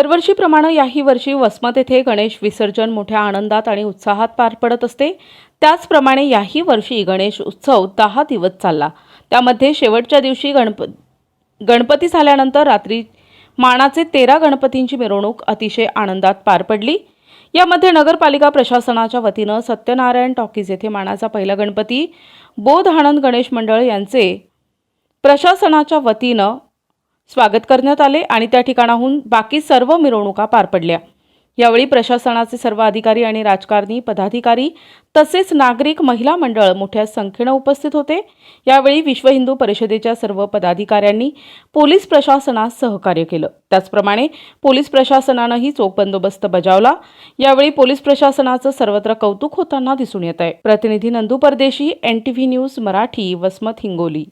दरवर्षीप्रमाणे याही वर्षी वसमत येथे गणेश विसर्जन मोठ्या आनंदात आणि उत्साहात पार पडत असते. त्याचप्रमाणे याही वर्षी गणेश उत्सव दहा दिवस चालला. त्यामध्ये शेवटच्या दिवशी गणप गणपती झाल्यानंतर रात्री मानाचे तेरा गणपतींची मिरवणूक अतिशय आनंदात पार पडली. यामध्ये नगरपालिका प्रशासनाच्या वतीनं सत्यनारायण टॉकीज येथे मानाचा पहिला गणपती बोध आनंद गणेश मंडळ यांचे प्रशासनाच्या वतीनं स्वागत करण्यात आले आणि त्या ठिकाणाहून बाकी सर्व मिरवणुका पार पडल्या. यावेळी प्रशासनाचे सर्व अधिकारी आणि राजकारणी पदाधिकारी तसेच नागरिक महिला मंडळ मोठ्या संख्येनं उपस्थित होते. यावेळी विश्व हिंदू परिषदेच्या सर्व पदाधिकाऱ्यांनी पोलीस प्रशासनास सहकार्य केलं. त्याचप्रमाणे पोलीस प्रशासनानंही चोख बंदोबस्त बजावला. यावेळी पोलीस प्रशासनाचं सर्वत्र कौतुक होताना दिसून येत आहे. प्रतिनिधी Nandu Pardeshi N T V news Marathi Vasmat Hingoli.